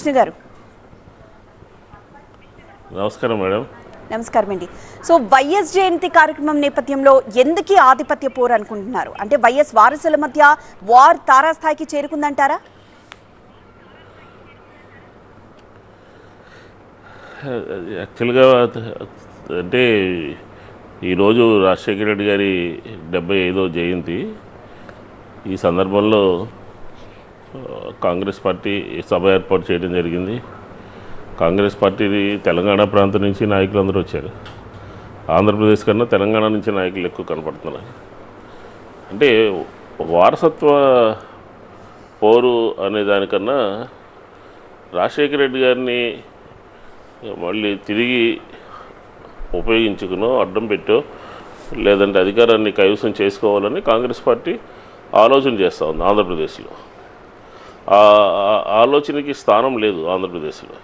కృష్ణ గారు. నమస్కారం మేడం. నమస్కారం అండి. సో వైఎస్ జయంతి కార్యక్రమం నేపథ్యంలో ఎందుకు ఆధిపత్య పోరు అనుకుంటున్నారు? అంటే వైఎస్ వారసుల మధ్య వార్ తారాస్థాయికి చేరుకుందంటారా? యాక్చువల్గా అంటే ఈరోజు రాజశేఖర రెడ్డి గారి డెబ్బై ఐదో జయంతి. ఈ సందర్భంలో కాంగ్రెస్ పార్టీ సభ ఏర్పాటు చేయడం జరిగింది. కాంగ్రెస్ పార్టీ తెలంగాణ ప్రాంతం నుంచి నాయకులందరూ వచ్చారు. ఆంధ్రప్రదేశ్ కన్నా తెలంగాణ నుంచి నాయకులు ఎక్కువ కనపడుతున్నారు. అంటే వారసత్వ పోరు అనే దానికన్నా రాజశేఖర రెడ్డి గారిని మళ్ళీ తిరిగి ఉపయోగించుకునో అడ్డం పెట్టో లేదంటే అధికారాన్ని కైవసం చేసుకోవాలని కాంగ్రెస్ పార్టీ ఆలోచన చేస్తూ ఉంది ఆంధ్రప్రదేశ్లో. ఆలోచనకి స్థానం లేదు ఆంధ్రప్రదేశ్లో.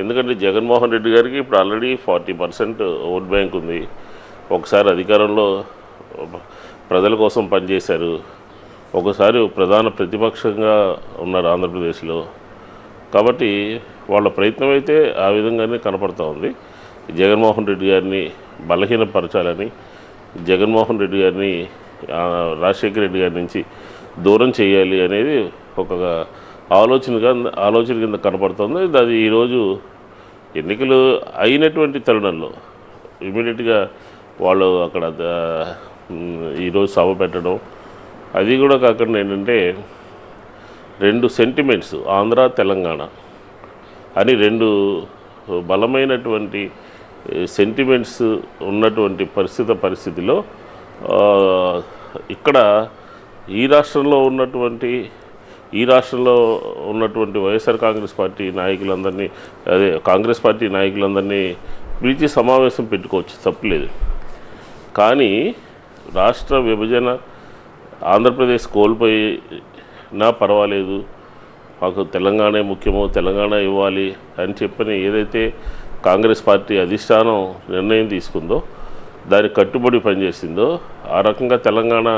ఎందుకంటే జగన్మోహన్ రెడ్డి గారికి ఇప్పుడు already forty percent vote bank ఉంది. ఒకసారి అధికారంలో ప్రజల కోసం పనిచేశారు. ఒకసారి ప్రధాన ప్రతిపక్షంగా ఉన్నారు ఆంధ్రప్రదేశ్లో. కాబట్టి వాళ్ళ ప్రయత్నం అయితే ఆ విధంగానే కనపడతా ఉంది. జగన్మోహన్ రెడ్డి గారిని బలహీనపరచాలని జగన్మోహన్ రెడ్డి గారిని రాజశేఖర రెడ్డి గారి నుంచి దూరం చేయాలి అనేది ఒక ఆలోచనగా ఆలోచన కింద కనపడుతుంది. అది ఈరోజు ఎన్నికలు అయినటువంటి తరుణంలో ఇమీడియట్గా వాళ్ళు అక్కడ ఈరోజు సభ పెట్టడం అది కూడా కాకుండా ఏంటంటే రెండు సెంటిమెంట్స్ ఆంధ్ర తెలంగాణ అని రెండు బలమైనటువంటి సెంటిమెంట్స్ ఉన్నటువంటి పరిస్థితి పరిస్థితిలో ఇక్కడ ఈ రాష్ట్రంలో ఉన్నటువంటి ఈ రాష్ట్రంలో ఉన్నటువంటి వైఎస్ఆర్ కాంగ్రెస్ పార్టీ నాయకులందరినీ అదే కాంగ్రెస్ పార్టీ నాయకులందరినీ పిలిచి సమావేశం పెట్టుకోవచ్చు తప్పులేదు. కానీ రాష్ట్ర విభజన ఆంధ్రప్రదేశ్ కోల్పోయినా పర్వాలేదు మాకు తెలంగాణ ముఖ్యమో తెలంగాణ ఇవ్వాలి అని చెప్పని ఏదైతే కాంగ్రెస్ పార్టీ అధిష్టానం నిర్ణయం తీసుకుందో దానికి కట్టుబడి పనిచేసిందో ఆ రకంగా తెలంగాణ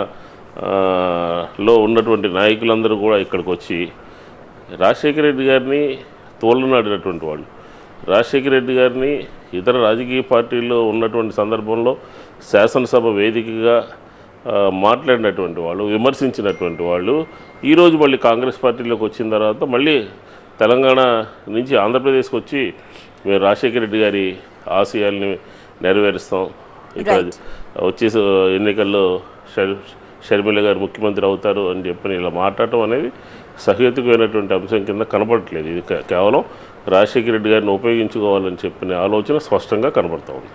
లో ఉన్నటువంటి నాయకులందరూ కూడా ఇక్కడికి వచ్చి రాజశేఖర రెడ్డి గారిని తోలనాడినటువంటి వాళ్ళు. రాజశేఖర రెడ్డి గారిని ఇతర రాజకీయ పార్టీల్లో ఉన్నటువంటి సందర్భంలో శాసనసభ వేదికగా మాట్లాడినటువంటి వాళ్ళు విమర్శించినటువంటి వాళ్ళు. ఈరోజు మళ్ళీ కాంగ్రెస్ పార్టీలోకి వచ్చిన తర్వాత మళ్ళీ తెలంగాణ నుంచి ఆంధ్రప్రదేశ్కి వచ్చి మేము రాజశేఖర రెడ్డి గారి ఆశయాల్ని నెరవేరుస్తాం. ఇక్కడ. వచ్చే ఎన్నికల్లో షర్మిల గారు ముఖ్యమంత్రి అవుతారు అని చెప్పని ఇలా మాట్లాడటం అనేది సహేతుకమైనటువంటి అంశం కింద కనబడట్లేదు. ఇది కేవలం రాజశేఖర రెడ్డి గారిని ఉపయోగించుకోవాలని చెప్పిన ఆలోచన స్పష్టంగా కనబడుతూ ఉంది.